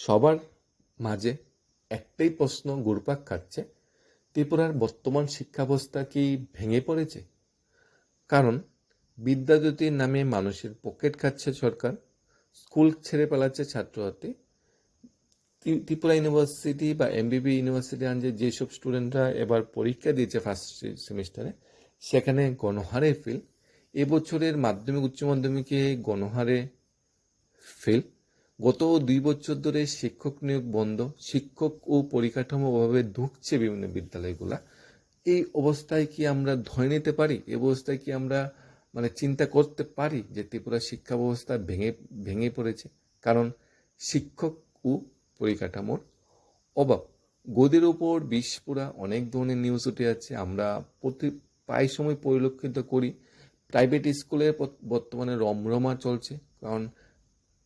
সবার মাঝে একটাই প্রশ্ন ঘুরপাক খাচ্ছে, ত্রিপুরার বর্তমান শিক্ষাব্যবস্থা কি ভেঙে পড়েছে? কারণ বিদ্যাজ্যোতির নামে মানুষের পকেট খাচ্ছে সরকার, স্কুল ছেড়ে পালাচ্ছে ছাত্রছাত্রী ত্রি- ত্রিপুরা ইউনিভার্সিটি বা এমবিবি ইউনিভার্সিটি আনছে যেসব স্টুডেন্টরা এবার পরীক্ষা দিয়েছে ফার্স্ট সেমিস্টারে সেখানে গণহারে ফেল এবছরের মাধ্যমিক, উচ্চ মাধ্যমিকে গণহারে ফেল গত দুই বছর ধরে শিক্ষক নিয়োগ বন্ধ, শিক্ষক ও পরিকাঠামো অভাবে ধুঁকছে বিভিন্ন বিদ্যালয়গুলা। এই অবস্থায় কি আমরা ধরে নিতে পারি? এই অবস্থায় কি আমরা মানে চিন্তা করতে পারি যে ত্রিপুরা শিক্ষা ব্যবস্থা ভেঙে ভেঙে পড়েছে? কারণ শিক্ষক ও পরিকাঠামোর অভাব। গদির ওপর বিষ পোড়া অনেক ধরনের নিউজ উঠে আছে আমরা প্রতি, প্রায় সময় পরিলক্ষিত করি। প্রাইভেট স্কুলে বর্তমানে রমরমা চলছে। কারণ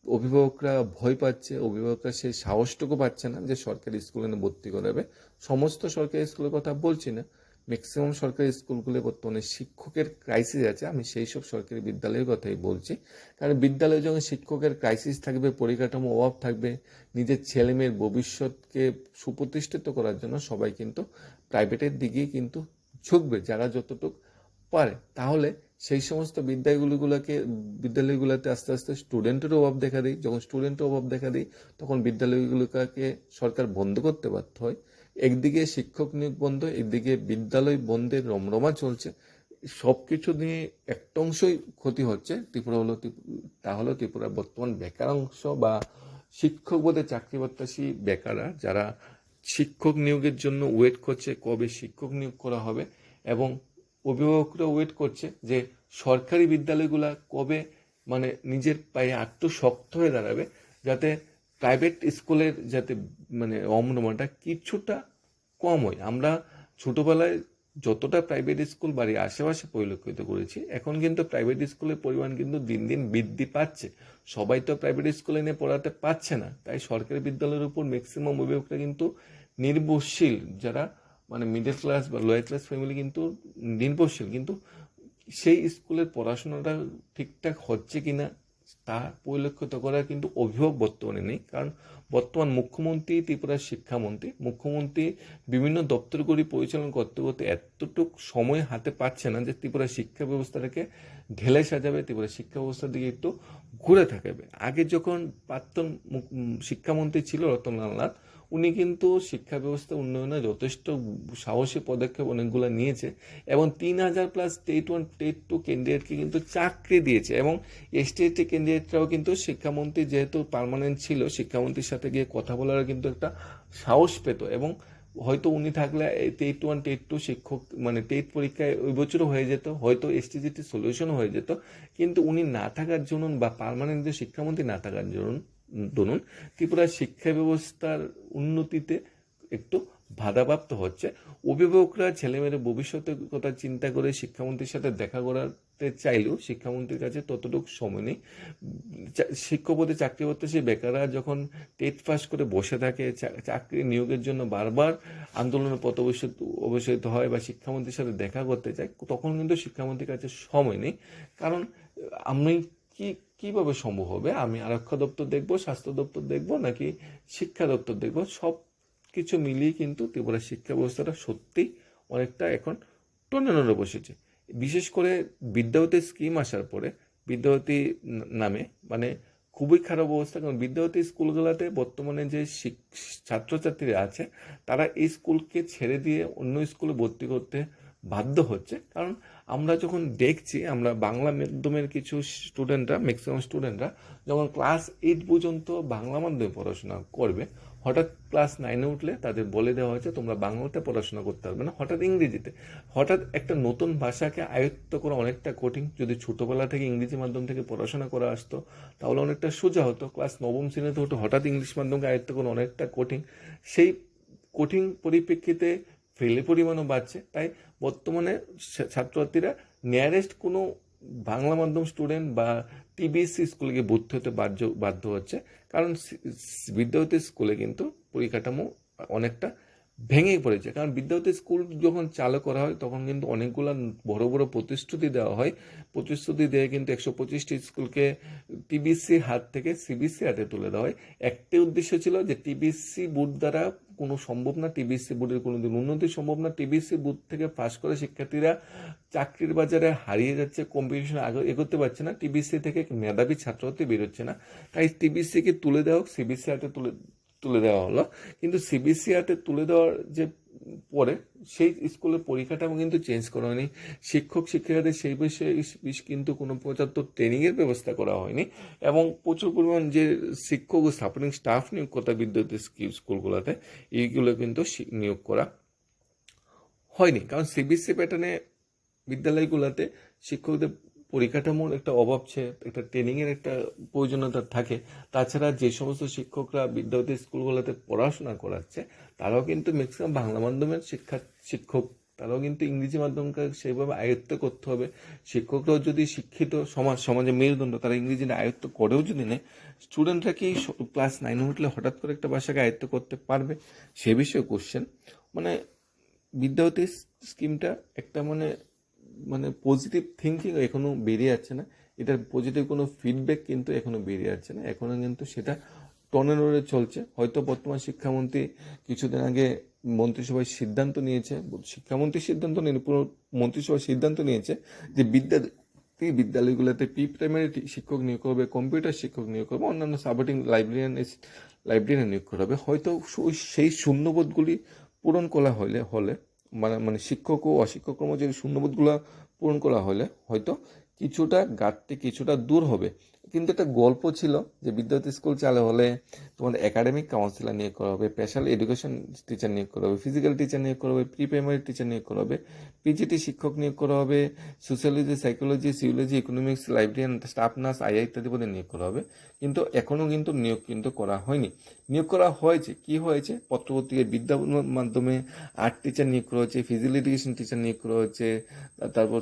অভিভাবকরা ভয় পাচ্ছে, অভিভাবকরা সেই সাহসটুকু পাচ্ছে না যে সরকারি স্কুলে ভর্তি করাবে। সমস্ত সরকারি স্কুলের কথা বলছি না। ম্যাক্সিমাম সরকারি স্কুলগুলো বর্তমানে শিক্ষকের ক্রাইসিস আছে, আমি সেই সব সরকারি বিদ্যালয়ের কথাই বলছি। কারণ বিদ্যালয়ে যখন শিক্ষকের ক্রাইসিস থাকবে, পরিকাঠামো অভাব থাকবে, নিজের ছেলেমেয়ের ভবিষ্যৎকে সুপ্রতিষ্ঠিত করার জন্য সবাই কিন্তু প্রাইভেটের দিকেই কিন্তু ঝুঁকবে। যারা যতটুকু পারে। তাহলে সেই সমস্ত বিদ্যালয়গুলোকে বিদ্যালয়গুলোতে আস্তে আস্তে স্টুডেন্টেরও অভাব দেখা দেয়। যখন স্টুডেন্টের অভাব দেখা দেয়, তখন বিদ্যালয়গুলোকে সরকার বন্ধ করতে বাধ্য হয়। একদিকে শিক্ষক নিয়োগ বন্ধ, একদিকে বিদ্যালয় বন্ধের রমরমা চলছে। সব কিছু নিয়ে একটা অংশই ক্ষতি হচ্ছে। ত্রিপুরা হলো তাহলে তা হলো ত্রিপুরার বর্তমান বেকার অংশ বা শিক্ষক বোধে চাকরি প্রত্যাশী বেকাররা, যারা শিক্ষক নিয়োগের জন্য ওয়েট করছে কবে শিক্ষক নিয়োগ করা হবে এবং অভিভাবকরা ওয়েট করছে যে সরকারি বিদ্যালয়গুলা কবে মানে নিজের পায়ে আত্মশক্ত হয়ে দাঁড়াবে যাতে প্রাইভেট স্কুলের যাতে মানে অমরমাটা কিছুটা কম হয়। আমরা ছোটোবেলায় যতটা প্রাইভেট স্কুল বাড়ির আশেপাশে পরিলক্ষিত করেছি, এখন কিন্তু প্রাইভেট স্কুলের পরিমাণ কিন্তু দিন দিন বৃদ্ধি পাচ্ছে। সবাই তো প্রাইভেট স্কুলে নিয়ে পড়াতে পারছে না। তাই সরকারি বিদ্যালয়ের উপর ম্যাক্সিমাম অভিভাবকরা কিন্তু নির্ভরশীল। যারা মানে মিডল ক্লাস বা লোয়ার ক্লাস ফ্যামিলি কিন্তু নির্ভরশীল কিন্তু সেই স্কুলের পড়াশোনাটা ঠিকঠাক হচ্ছে কিনা, তা পরিলক্ষিত করার কিন্তু অভিভাবক বর্তমানে নেই। কারণ বর্তমান মুখ্যমন্ত্রী ত্রিপুরার শিক্ষামন্ত্রী, মুখ্যমন্ত্রী বিভিন্ন দপ্তরগুলি পরিচালনা করতে করতে এতটুক সময় হাতে পাচ্ছে না যে ত্রিপুরা শিক্ষা ব্যবস্থাটাকে ঢেলে সাজাবে, ত্রিপুরা শিক্ষা ব্যবস্থার দিকে একটু ঘুরে থাকবে। আগে যখন প্রাক্তন শিক্ষামন্ত্রী ছিল রতনলাল নাথ উনি কিন্তু শিক্ষা ব্যবস্থা উন্নয়নে যথেষ্ট সাহসী পদক্ষেপ অনেকগুলো নিয়েছে এবং তিন হাজার plus TET one TET two ক্যান্ডিডেটকে কিন্তু চাকরি দিয়েছে এবং এসটি ক্যান্ডিডেটরাও কিন্তু শিক্ষামন্ত্রী যেহেতু পার্মানেন্ট ছিল, শিক্ষামন্ত্রীর সাথে গিয়ে কথা বলার কিন্তু একটা সাহস পেত এবং হয়তো উনি থাকলে টেট ওয়ান টেট টু শিক্ষক মানে টেট পরীক্ষায় ওই বছরও হয়ে যেত, হয়তো এসটিজিটি সলিউশন হয়ে যেত, কিন্তু উনি না থাকার জন্য বা পার্মানেন্ট শিক্ষামন্ত্রী না থাকার জন্য ধরুন ত্রিপুরার শিক্ষা ব্যবস্থার উন্নতিতে একটু বাধাপ্রাপ্ত হচ্ছে। অভিভাবকরা ছেলেমেয়ের ভবিষ্যতের কথা চিন্তা করে শিক্ষামন্ত্রীর সাথে দেখা করাতে চাইলেও শিক্ষামন্ত্রীর কাছে ততটুকু সময় নেই। চা- শিক্ষক পদে চাকরি করতে সেই বেকাররা যখন টেট পাস করে বসে থাকে চাকরি নিয়োগের জন্য বারবার আন্দোলনের পথ অবশ্যই অবশ্যিত হয় বা শিক্ষামন্ত্রীর সাথে দেখা করতে চায়, তখন কিন্তু শিক্ষামন্ত্রীর কাছে সময় নেই। কারণ আমি কি, কীভাবে সম্ভব হবে? আমি আরক্ষা দপ্তর দেখব, স্বাস্থ্য দপ্তর দেখব, নাকি শিক্ষা দপ্তর দেখব? সব কিছু মিলিয়ে কিন্তু ত্রিপুরা শিক্ষা ব্যবস্থাটা সত্যিই অনেকটা এখন টনটনে বসেছে। বিশেষ করে বিদ্যাবতী স্কিম আসার পরে, বিদ্যাবতী নামে মানে খুবই খারাপ অবস্থা, কারণ বিদ্যাবতী স্কুলগুলোতে বর্তমানে যে ছাত্রছাত্রীরা আছে, তারা এই স্কুলকে ছেড়ে দিয়ে অন্য স্কুলে ভর্তি করতে বাধ্য হচ্ছে। কারণ আমরা যখন দেখছি, আমরা বাংলা মাধ্যমের কিছু স্টুডেন্টরা ম্যাক্সিমাম স্টুডেন্টরা যখন ক্লাস এইট পর্যন্ত বাংলা মাধ্যমে পড়াশোনা করবে, হঠাৎ ক্লাস নাইনে উঠলে তাদের বলে দেওয়া হয়েছে, তোমরা বাংলাতে পড়াশোনা করতে পারবে না। হঠাৎ ইংরেজিতে। হঠাৎ একটা নতুন ভাষাকে আয়ত্ত করা অনেকটা কঠিন। যদি ছোটোবেলা থেকে ইংরেজি মাধ্যম থেকে পড়াশোনা করা আসতো, তাহলে অনেকটা সোজা হতো। ক্লাস নবম শ্রেণীতে হতো হঠাৎ ইংলিশ মাধ্যমকে আয়ত্ত করা অনেকটা কঠিন। সেই কঠিন পরিপ্রেক্ষিতে ফেলে পরিমাণও বাড়ছে। তাই বর্তমানে ছাত্রছাত্রীরা নিয়ারেস্ট কোনো বাংলা মাধ্যম স্টুডেন্ট বা টিবিএসসি স্কুলে গিয়ে ভর্তি হতে বাধ্য বাধ্য হচ্ছে। কারণ বিদ্যাপতি স্কুলে কিন্তু পরিকাঠামো অনেকটা ভেঙে পড়েছে। কারণ বিদ্যাপতি স্কুল যখন চালু করা হয়, তখন কিন্তু অনেকগুলো বড় বড় প্রতিশ্রুতি দেওয়া হয়। প্রতিশ্রুতি দিয়ে কিন্তু একশো পঁচিশটি স্কুলকে টিবিসি হাত থেকে সিবিসি হাতে তুলে দেওয়া হয়। একটি উদ্দেশ্য ছিল যে টিবিসি বোর্ড দ্বারা কোনো সম্ভব না, টিবিসি বোর্ডের কোনোদিন উন্নতি সম্ভব না। টিবিসি বোর্ড থেকে পাশ করে শিক্ষার্থীরা চাকরির বাজারে হারিয়ে যাচ্ছে কম্পিটিশন আগে, এগোতে পারছে না। টিবিসি থেকে মেধাবী ছাত্রছাত্রী বেরোচ্ছে না। তাই টিবিসিকে তুলে দেওয়া হোক, সিবিসি হাতে তুলে তুলে দেওয়া হলো। কিন্তু সিবিসি হাতে তুলে দেওয়ার যে পরে সেই স্কুলের পরিকাঠামো কিন্তু চেঞ্জ করা হয়নি। শিক্ষক শিক্ষিকাদের সেই বিষয়ে কিন্তু কোনো পর্যাপ্ত ট্রেনিংয়ের ব্যবস্থা করা হয়নি এবং প্রচুর পরিমাণ যে শিক্ষক ও সাপোর্টিং স্টাফ নিয়োগ করা বিদ্যুতের স্কুলগুলোতে এইগুলো কিন্তু নিয়োগ করা হয়নি। কারণ সিবিএসসি প্যাটার্নে বিদ্যালয়গুলোতে শিক্ষকদের পরিকাঠামোর একটা অভাব একটা ট্রেনিংয়ের একটা প্রয়োজনীয়তা থাকে। তাছাড়া যে সমস্ত শিক্ষকরা বিদ্যাপতি স্কুলগুলোতে পড়াশোনা করাচ্ছে, তারাও কিন্তু ম্যাক্সিমাম বাংলা মাধ্যমের শিক্ষা, শিক্ষক। তারাও কিন্তু ইংরেজি মাধ্যমকে সেইভাবে আয়ত্ত করতে হবে। শিক্ষকরাও যদি শিক্ষিত, সমাজ, সমাজে মেরুদণ্ড, তারা ইংরেজি আয়ত্ত করেও যদি নেয় স্টুডেন্টরা কি ক্লাস নাইনে উঠলে হঠাৎ করে একটা ভাষাকে আয়ত্ত করতে পারবে? সে বিষয়ে কোশ্চেন মানে বিদ্যাপতি স্কিমটা একটা মানে মানে পজিটিভ থিঙ্কিং এখনও বেরিয়ে যাচ্ছে না। এটার পজিটিভ কোনো ফিডব্যাক কিন্তু এখনও বেরিয়ে যাচ্ছে না। এখনও কিন্তু সেটা টনে টনেরোরে চলছে। হয়তো বর্তমান শিক্ষামন্ত্রী কিছুদিন আগে মন্ত্রিসভায় সিদ্ধান্ত নিয়েছে, শিক্ষামন্ত্রী সিদ্ধান্ত নেই পুরো মন্ত্রিসভা সিদ্ধান্ত নিয়েছে যে বিদ্যা বিদ্যালয়গুলোতে প্রি প্রাইমারি শিক্ষক নিয়োগ করবে কম্পিউটার শিক্ষক নিয়োগ করবে, অন্যান্য সাপোর্টিং লাইব্রেরিয়ান লাইব্রেরিয়ান নিয়োগ করা হবে। হয়তো সেই শূন্যবোধগুলি পূরণ করা হলে হলে মানে মানে শিক্ষক ও অশিক্ষক কর্মচারী শূন্যবোধগুলো পূরণ করা হলে হয়তো কিছুটা ঘাটতি কিছুটা দূর হবে। কিন্তু একটা গল্প ছিল যে বিদ্যার্থী স্কুল চালু হলে তোমাদের একাডেমিক কাউন্সিলার নিয়োগ করা হবে স্পেশাল এডুকেশন টিচার নিয়োগ করা হবে ফিজিক্যাল টিচার নিয়োগ করা হবে প্রি প্রাইমারি টিচার নিয়োগ করা হবে পিজিটি শিক্ষক নিয়োগ করা হবে সোশ্যালজি সাইকোলজি সিওলজি ইকোনমিক্স লাইব্রেরিয়ান স্টাফ নার্স আইআই ইত্যাদি পদে নিয়োগ করা হবে কিন্তু এখনও কিন্তু নিয়োগ কিন্তু করা হয়নি নিয়োগ করা হয়েছে কি হয়েছে পত্রপত্রিকায় বিদ্যা মাধ্যমে আর্ট টিচার নিয়োগ করা হচ্ছে ফিজিক্যাল এডুকেশন টিচার নিয়োগ করা হচ্ছে তারপর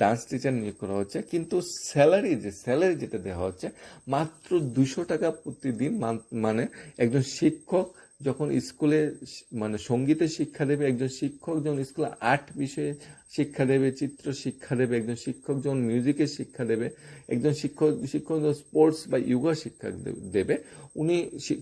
ডান্স টিচার নিয়োগ করা হচ্ছে কিন্তু স্যালারি যে স্যালারি যেটা দেওয়া হচ্ছে। মাত্র দুশো টাকা প্রতিদিন মানে একজন শিক্ষক যখন স্কুলে মানে সঙ্গীতের শিক্ষা দেবে, একজন শিক্ষক যখন স্কুলে আর্ট বিষয়ে শিক্ষা দেবে, চিত্র শিক্ষা দেবে, একজন শিক্ষক যখন মিউজিকের শিক্ষা দেবে, একজন শিক্ষক শিক্ষক যখন স্পোর্টস বা ইয়োগা শিক্ষা দেবে, উনি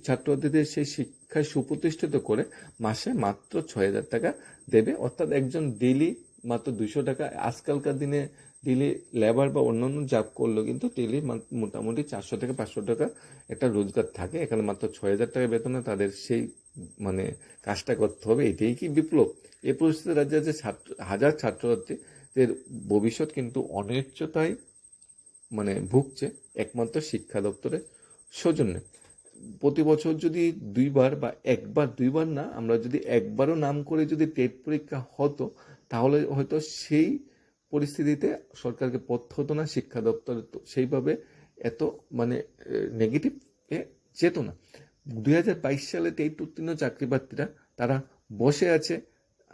ছাত্রছাত্রীদের সেই শিক্ষায় সুপ্রতিষ্ঠিত করে মাসে মাত্র ছয় হাজার টাকা দেবে। অর্থাৎ একজন ডেলি মাত্র দুশো টাকা। আজকালকার দিনে ডেলি লেবার বা অন্যান্য জব করলেও কিন্তু ডেলি মোটামুটি চারশো থেকে পাঁচশো টাকা একটা রোজগার থাকে। এখানে মাত্র ছয় হাজার টাকা বেতনে তাদের সেই মানে কাজটা করতে হবে। এটাই কি বিপ্লব? এই পরিস্থিতি রাজ্যে যে ছাত্র, হাজার ছাত্রছাত্রীদের ভবিষ্যৎ কিন্তু অনিশ্চয়তায় মানে ভুগছে একমাত্র শিক্ষা দপ্তরের সৌজন্যে। প্রতি বছর যদি দুইবার বা একবার দুইবার না, আমরা যদি একবারও নাম করে যদি টেট পরীক্ষা হতো, তাহলে হয়তো সেই পরিস্থিতিতে সরকারকে পথ হতো না শিক্ষা দপ্তর সেইভাবে এত মানে নেগেটিভ এ যেত না দুই হাজার বাইশ সালে টেট উত্তীর্ণ চাকরি প্রার্থীরা তারা বসে আছে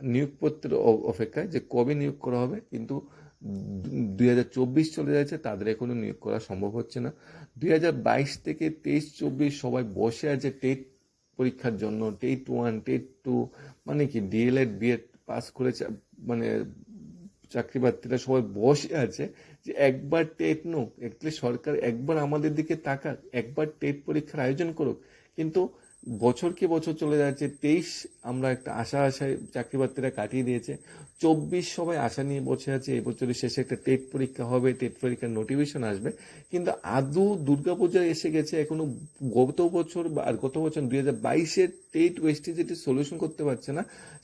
নিয়োগপত্রের অপেক্ষায় যে কবে নিয়োগ করা হবে, কিন্তু দুই হাজার চব্বিশ চলে যাচ্ছে, তাদের এখনও নিয়োগ করা সম্ভব হচ্ছে না। দুই হাজার বাইশ থেকে তেইশ চব্বিশ সবাই বসে আছে টেট পরীক্ষার জন্য, টেট ওয়ান, টেট টু মানে কি, ডিএলএড, বিএড পাস করে চা- মানে চাকরি প্রার্থীরা সবাই বসে আছে যে একবার টেট নোক একটু সরকার একবার আমাদের দিকে তাকাক, একবার টেট পরীক্ষার আয়োজন করুক। কিন্তু বছর কি বছর চলে যাচ্ছে, তেইশ আমরা একটা আশা আশায় চাকরি প্রার্থীরা কাটিয়ে দিয়েছে। চব্বিশ সবাই আশা নিয়ে বসে আছে, এই বছরের শেষে একটা টেট পরীক্ষা হবে, টেট পরীক্ষার নোটিফিকেশন আসবে। কিন্তু আদৌ দুর্গাপূজা এসে গেছে, এখনও গত বছর বা আর গত বছর দুই হাজার বাইশের টেট ওয়েস্টেজ এটি সলিউশন করতে পারছে না।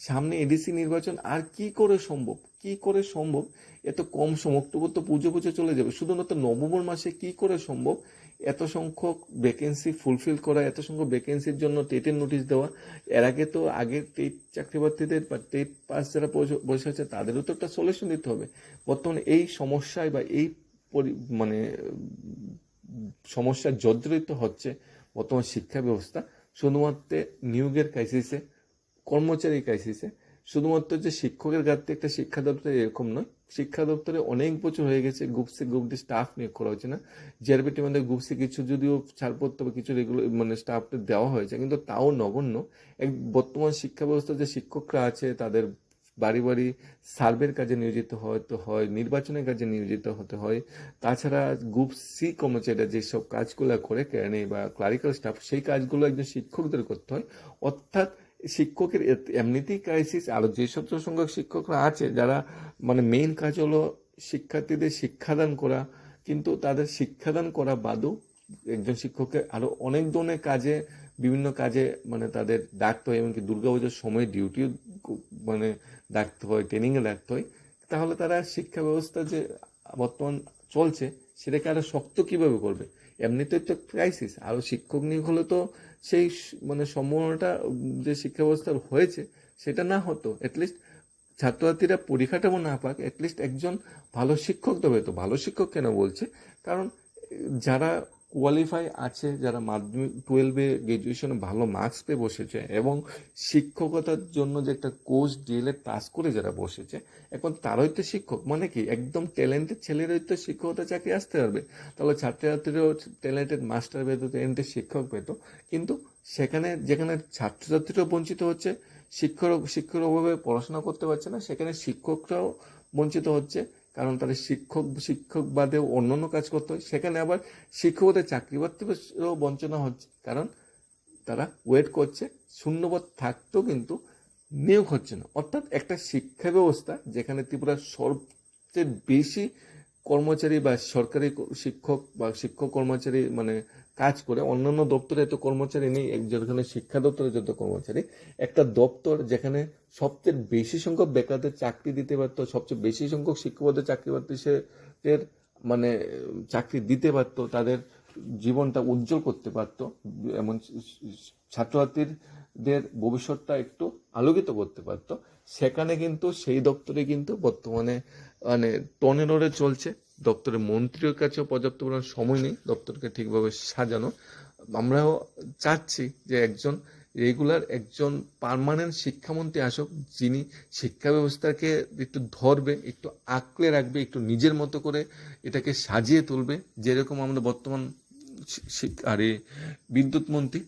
সামনে এডিসি নির্বাচন, আর কি করে সম্ভব? কি করে সম্ভব? এত কম সময়, অক্টোবর তো পুজো পুজো চলে যাবে। শুধুমাত্র নভেম্বর মাসে কি করে সম্ভব? এত সংখ্যক ভ্যাকেন্সি ফুলফিল করা, এত সংখ্যক ভ্যাকেন্সির জন্য টেটের নোটিশ দেওয়া, এর আগে তো আগের টেট চাকরিপ্রার্থীদের বা টেট পাস যারা বসে- আছে, তাদেরও তো একটা সলিউশন দিতে হবে। বর্তমানে এই সমস্যায় বা এই মানে সমস্যার জর্জরিত হচ্ছে বর্তমান শিক্ষা ব্যবস্থা। শুধুমাত্র নিয়োগের ক্রাইসিসে কর্মচারী ক্রাইসিসে শুধুমাত্র যে শিক্ষকের ঘাটতি একটা শিক্ষা দপ্তর এরকম নয় শিক্ষা দপ্তরে অনেক বছর হয়ে গেছে গ্রুপ ডি স্টাফ নিয়োগ করা হচ্ছে না। জেআরবিটি মধ্যে গ্রুপসি কিছু যদিও ছাড়পত্র বা কিছু রেগুলার মানে স্টাফ দেওয়া হয়েছে, কিন্তু তাও নগণ্য। এক বর্তমান শিক্ষা ব্যবস্থার যে শিক্ষকরা আছে, তাদের বাড়ি বাড়ি সার্ভের কাজে নিয়োজিত হতে হয়, নির্বাচনের কাজে নিয়োজিত হতে হয়। তাছাড়া গ্রুপ সি কর্মচারীরা যেসব কাজগুলো করে কেরানি বা ক্লারিক্যাল স্টাফ সেই কাজগুলো একজন শিক্ষকদের করতে হয়। অর্থাৎ শিক্ষকের এমনিতেই ক্রাইসিস আরও যেসব সংখ্যক শিক্ষকরা আছে, যারা মানে মেইন কাজ হলো শিক্ষার্থীদের শিক্ষাদান করা, কিন্তু তাদের শিক্ষাদান করা বাদও একজন শিক্ষককে আরও অনেক ধরনের কাজে, বিভিন্ন কাজে মানে তাদের ডাকতে হয়, এমনকি দুর্গাপুজোর সময় ডিউটিও মানে ডাকতে হয় ট্রেনিংয়ে ডাকতে হয়। তাহলে তারা শিক্ষা ব্যবস্থা যে বর্তমান চলছে সেটাকে আরও শক্ত কীভাবে করবে? এমনিতেই তো ক্রাইসিস আরও শিক্ষক নিয়োগ হলে তো সেই মানে সম্ভাবনাটা যে শিক্ষা ব্যবস্থার হয়েছে, সেটা না হতো। অ্যাটলিস্ট ছাত্রছাত্রীরা পরিকাঠামো না পাক অ্যাটলিস্ট একজন ভালো শিক্ষক তো ভালো শিক্ষক কেন বলছে? কারণ যারা কোয়ালিফাই আছে যারা মাধ্যমিক টুয়েলভে গ্রাজুয়েশনে ভালো মার্কস পেয়ে বসেছে এবং শিক্ষকতার জন্য যে একটা কোর্স ডিএলএড পাস করে যারা বসেছে, এখন তারাই তো শিক্ষক। মানে কি? একদম ট্যালেন্টেড ছেলেরাই তো শিক্ষকতা চাকরি আসতে পারবে। তাহলে ছাত্রছাত্রীরাও ট্যালেন্টেড মাস্টার পেতো ট্যালেন্টেড শিক্ষক পেতো। কিন্তু সেখানে, যেখানে ছাত্রছাত্রীরাও বঞ্চিত হচ্ছে, শিক্ষক, শিক্ষকের অভাবে পড়াশোনা করতে পারছে না, সেখানে শিক্ষকরাও বঞ্চিত হচ্ছে। কারণ তারা শিক্ষক শিক্ষক বাদেও অন্যান্য কাজ করতে হয়। সেখানে আবার শিক্ষকদের চাকরি বাকরিরও বঞ্চনা হচ্ছে। কারণ তারা ওয়েট করছে, শূন্যপদ থাকতেও কিন্তু নিয়োগ হচ্ছে না। অর্থাৎ একটা শিক্ষা ব্যবস্থা যেখানে ত্রিপুরা সবচেয়ে বেশি কর্মচারী বা সরকারি শিক্ষক বা শিক্ষক কর্মচারী মানে কাজ করে অন্যান্য দপ্তরে এত কর্মচারী নেই যেখানে শিক্ষা দপ্তরে যত কর্মচারী, একটা দপ্তর যেখানে সবচেয়ে বেশি সংখ্যক বেকারদের চাকরি দিতে পারতো, সবচেয়ে বেশি সংখ্যক শিক্ষকদের চাকরি প্রার্থীদের মানে চাকরি দিতে পারতো, তাদের জীবনটা উজ্জ্বল করতে পারতো, এমন ছাত্রছাত্রীদের ভবিষ্যৎটা একটু আলোকিত করতে পারতো। সেখানে কিন্তু সেই দপ্তরে কিন্তু বর্তমানে মানে টনেররে চলছে। দপ্তরের মন্ত্রীর কাছেও পর্যাপ্ত পরিমাণ সময় নেই, দপ্তরকে ঠিকভাবে সাজানো। আমরাও চাচ্ছি যে একজন রেগুলার একজন পারমানেন্ট শিক্ষামন্ত্রী আসুক, যিনি শিক্ষা ব্যবস্থাকে একটু ধরবে, একটু আঁকড়ে রাখবে, একটু নিজের মতো করে এটাকে সাজিয়ে তুলবে, যেরকম আমরা বর্তমান আরে, বিদ্যুৎ মন্ত্রী,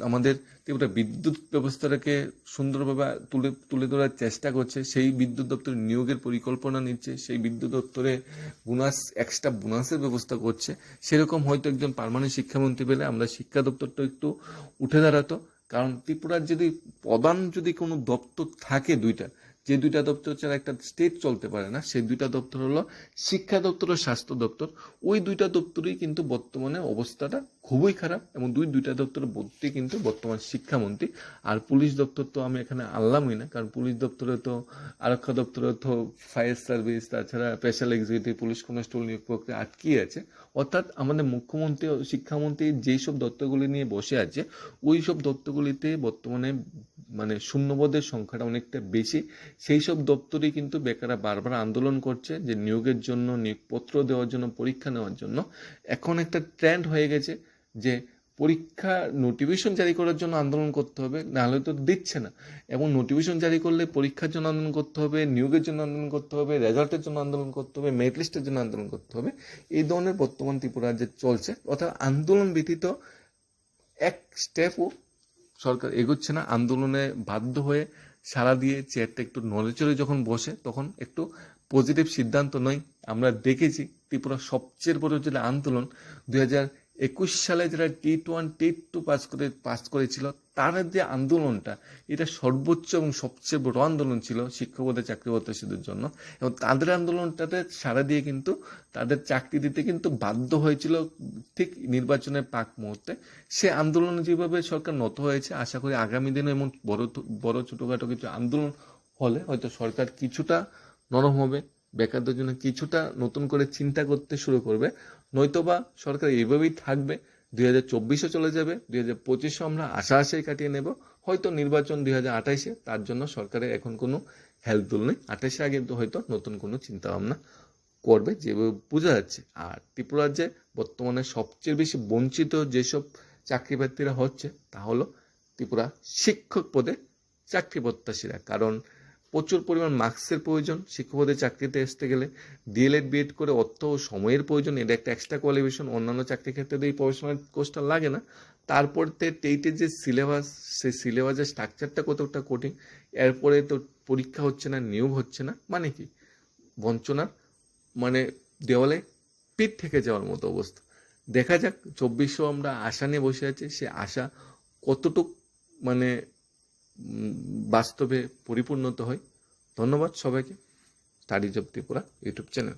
আমাদের ত্রিপুরা বিদ্যুৎ ব্যবস্থাটাকে সুন্দরভাবে তুলে তুলে ধরার চেষ্টা করছে, সেই বিদ্যুৎ দপ্তরে নিয়োগের পরিকল্পনা নিচ্ছে, সেই বিদ্যুৎ দপ্তরে বোনাস এক্সট্রা বোনাসের ব্যবস্থা করছে। সেরকম হয়তো একজন পার্মানেন্ট শিক্ষামন্ত্রী পেলে আমরা শিক্ষা দপ্তরটা একটু উঠে দাঁড়াতো। কারণ ত্রিপুরার যদি প্রধান যদি কোনো দপ্তর থাকে দুইটা যে দুইটা দপ্তর ছাড়া একটা স্টেট চলতে পারে না, সেই দুইটা দপ্তর হলো শিক্ষা দপ্তর ও স্বাস্থ্য দপ্তর। ওই দুইটা দপ্তরই কিন্তু বর্তমানে অবস্থাটা খুবই খারাপ এবং দুই দুইটা দপ্তর ভর্তি কিন্তু বর্তমান শিক্ষামন্ত্রী। আর পুলিশ দপ্তর তো আমি এখানে আনলামই না, কারণ পুলিশ দপ্তরে তো, আরক্ষা দপ্তরে তো ফায়ার সার্ভিস তাছাড়া স্পেশাল এক্সিকিউটিভ পুলিশ কনস্টেবল নিয়োগ প্রক্রিয়া আটকিয়ে আছে। অর্থাৎ আমাদের মুখ্যমন্ত্রী শিক্ষামন্ত্রী যেই সব দপ্তরগুলি নিয়ে বসে আছে, ওই সব দপ্তরগুলিতে বর্তমানে মানে শূন্যপদের সংখ্যাটা অনেকটা বেশি। সেই সব দপ্তরেই কিন্তু বেকাররা বারবার আন্দোলন করছে যে নিয়োগের জন্য, নিয়োগপত্র দেওয়ার জন্য, পরীক্ষা নেওয়ার জন্য। এখন একটা ট্রেন্ড হয়ে গেছে যে পরীক্ষা নোটিফিকেশন জারি করার জন্য আন্দোলন করতে হবে, নাহলে তো দিচ্ছে না। এবং নোটিফিকেশন জারি করলে পরীক্ষার জন্য আন্দোলন করতে হবে, নিয়োগের জন্য আন্দোলন করতে হবে, রেজাল্টের জন্য আন্দোলন করতে হবে, মেরিট লিস্টের জন্য আন্দোলন করতে হবে। এই ধরনের বর্তমান ত্রিপুরা যে চলছে। অর্থাৎ আন্দোলন ব্যতীত এক স্টেপও সরকার এগোচ্ছে না, আন্দোলনে বাধ্য হয়ে সারা দিয়ে চেয়ারটা একটু নড়েচড়ে যখন বসে, তখন একটু পজিটিভ সিদ্ধান্ত নয়। আমরা দেখেছি ত্রিপুরা সবচেয়ে বড় যে আন্দোলন, দুই হাজার একুশ সালে যারা T one T two pass করে পাস করেছিল, তার যে আন্দোলনটা, এটা সর্বোচ্চ এবং সবচেয়ে বড় আন্দোলন ছিল শিক্ষকদের চাকরি প্রত্যাশীদের জন্য। এবং তাদের আন্দোলনটাতে সারা দিয়ে কিন্তু তাদের চাকরি দিতে কিন্তু বাধ্য হয়েছিল ঠিক নির্বাচনের পাক মুহূর্তে। সে আন্দোলনে যেভাবে সরকার নত হয়েছে, আশা করি আগামী দিনে এমন বড় বড় ছোটখাটো কিছু আন্দোলন হলে হয়তো সরকার কিছুটা নরম হবে, বেকারদের জন্য কিছুটা নতুন করে চিন্তা করতে শুরু করবে। নয়তোবা সরকার এইভাবেই থাকবে, দুই হাজার চব্বিশে চলে যাবে, দুই হাজার পঁচিশে আমরা আশা আশাই কাটিয়ে নেব। হয়তো নির্বাচন দুই হাজার আঠাইশে, তার জন্য সরকারের এখন কোনো হেল্পফুল নেই। আঠাইশে আগে হয়তো নতুন কোনো চিন্তা ভাবনা করবে, যেভাবে বোঝা যাচ্ছে। আর ত্রিপুরার যে বর্তমানে সবচেয়ে বেশি বঞ্চিত যেসব চাকরি প্রার্থীরা হচ্ছে, তা হলো ত্রিপুরা শিক্ষক পদে চাকরি প্রত্যাশীরা। কারণ প্রচুর পরিমাণ মার্কসের প্রয়োজন। শিক্ষকদের চাকরিতে আসতে গেলে ডিএলএড বিএড করে অর্থ ও সময়ের প্রয়োজন, এটা একটা এক্সট্রা কোয়ালিফিকেশন অন্যান্য চাকরির ক্ষেত্রে তো এই প্রফেশনাল কোর্সটা লাগে না। তারপর টেইটের যে সিলেবাস সেই সিলেবাসের স্ট্রাকচারটা কতটা কঠিন, এরপরে তো পরীক্ষা হচ্ছে না, নিয়োগ হচ্ছে না মানে কি? বঞ্চনার মানে দেওয়ালে পিঠ থেকে যাওয়ার মতো অবস্থা। দেখা যাক চব্বিশশো আমরা আশা নিয়ে বসে আছি, সে আশা কতটুক মানে বাস্তবে পরিপূর্ণত হয়। ধন্যবাদ সবাইকে। Studies of Tripura YouTube channel.